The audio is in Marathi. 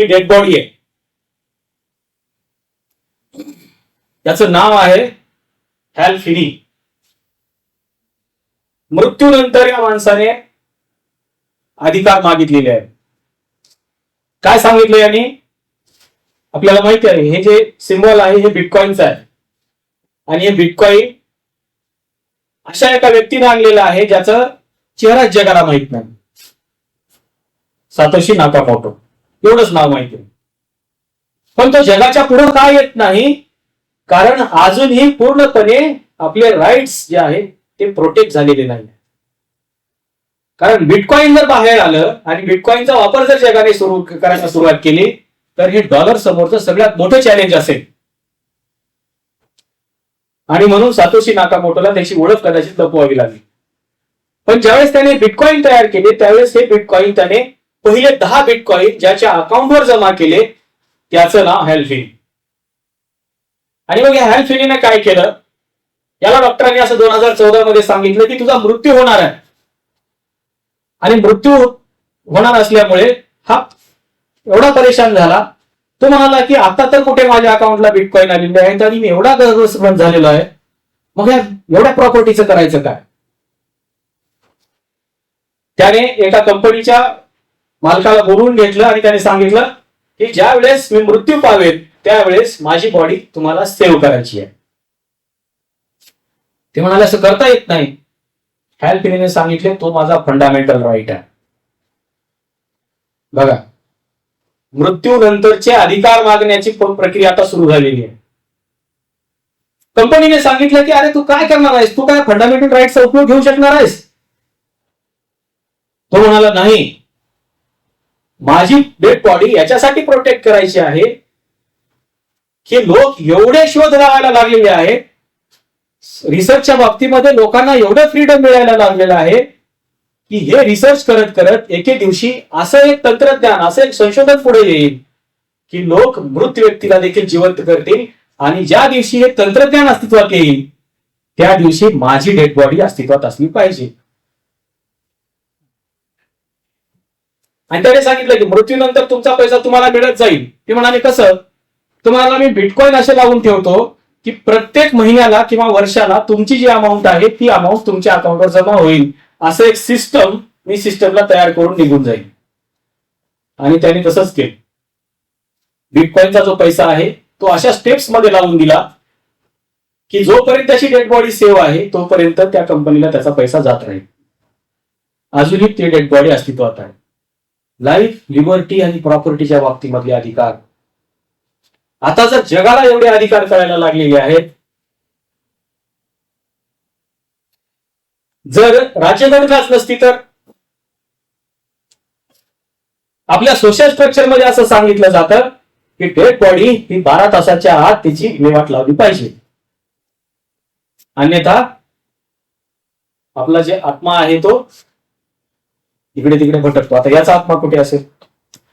ही डेड बॉडी आहे. त्याचं नाव आहे हॅल फिनी मृत्यूनंतर या माणसाने अधिकार मागितलेले आहे काय सांगितलं यांनी? आपल्याला माहिती आहे हे जे सिम्बॉल आहे हे बिटकॉईनचं आहे. आणि हे बिटकॉईन अशा एका व्यक्तीने आणलेलं आहे ज्याचा चेहरा जगाला माहीत नाही. सातोशी नाकामोटो एवढंच नाव माहिती पण तो जगाच्या पुढे का येत नाही? कारण अजूनही पूर्णपणे आपले राईट्स जे आहे ते प्रोटेक्ट झालेले नाही. कारण बिटकॉईन जर बाहेर आलं आणि बिटकॉईनचा वापर जर जगाने सुरू करायला सुरुवात केली तर हे डॉलर समोरचं सगळ्यात मोठं चॅलेंज असेल. आणि म्हणून सातोशी नाकामोटोला त्याची ओळख कदाचित लपवावी लागली. पण ज्यावेळेस त्याने बिटकॉईन तयार केले त्यावेळेस हे बिटकॉईन त्याने पहिले दहा बिटकॉइन ज्याच्या अकाउंटवर जमा केले त्याचं नाव हॅल्फिन आणि मग या हॅल्फिनीने काय केलं? याला डॉक्टरांनी असं दोन हजार चौदा मध्ये सांगितलं की तुझा मृत्यू होणार आहे. आणि मृत्यू होणार असल्यामुळे हा एवढा परेशान झाला. तो म्हणाला की आता तर कुठे माझ्या अकाउंटला बिटकॉइन आलेली आहे आणि मी एवढा गरजवंत झालेलो आहे. मग या एवढ्या प्रॉपर्टीचं करायचं काय? त्याने एका कंपनीच्या मालकाला बोलवून घेतलं आणि त्याने सांगितलं की ज्या वेळेस मी मृत्यू पावेल त्यावेळेस माझी बॉडी तुम्हाला सेव्ह करायची आहे. ते म्हणाले असं करता येत नाही. हॅल्पिनीने सांगितले तो माझा फंडामेंटल राईट आहे. बघा मृत्यूनंतरचे अधिकार मागण्याची प्रक्रिया आता सुरू झालेली आहे. कंपनीने सांगितलं की अरे तू काय करणार आहेस? तू काय फंडामेंटल राईटचा उपयोग घेऊ शकणार आहेस? तो म्हणाला नाही माझी डेड बॉडी याच्यासाठी प्रोटेक्ट करायची आहे. की लोक एवढे शोध लावायला लागलेले आहेत रिसर्चच्या बाबतीमध्ये लोकांना एवढं फ्रीडम मिळायला लागलेलं आहे की हे रिसर्च करत करत एके दिवशी असं एक तंत्रज्ञान असं एक संशोधन पुढे येईल की लोक मृत व्यक्तीला देखील जिवंत करतील आणि ज्या दिवशी हे तंत्रज्ञान अस्तित्वात येईल त्या दिवशी माझी डेड बॉडी अस्तित्वात असली पाहिजे. आणि त्याने सांगितलं की मृत्यूनंतर तुमचा पैसा तुम्हाला मिळत जाईल. ते म्हणाले कसं? तुम्हाला मी बिटकॉईन असे लावून ठेवतो की प्रत्येक महिन्याला किंवा वर्षाला तुमची जी अमाऊंट आहे ती अमाऊंट तुमच्या अकाउंटवर जमा होईल. असं एक सिस्टम मी सिस्टमला तयार करून निघून जाईल. आणि त्याने तसंच केलं. बिटकॉईनचा जो पैसा आहे तो अशा स्टेप्समध्ये लावून दिला की जोपर्यंत त्याची डेड बॉडी सेव्ह आहे तोपर्यंत त्या कंपनीला त्याचा पैसा जात राहील. अजूनही ती डेड बॉडी अस्तित्वात आहे. लाईफ लिबर्टी आणि प्रॉपर्टीच्या बाबतीमधले अधिकार. आता जर जगाला एवढे अधिकार करायला लागलेले आहेत जर राज्यघटनाच नसती तर? आपल्या सोशल स्ट्रक्चरमध्ये असं सांगितलं जातं की डेड बॉडी ही बारा तासाच्या आत तिची विल्हेवाट लावली पाहिजे. अन्यथा आपला जे आत्मा आहे तो इकडे तिकडे भटकतो. आता याचा आत्मा कुठे असेल?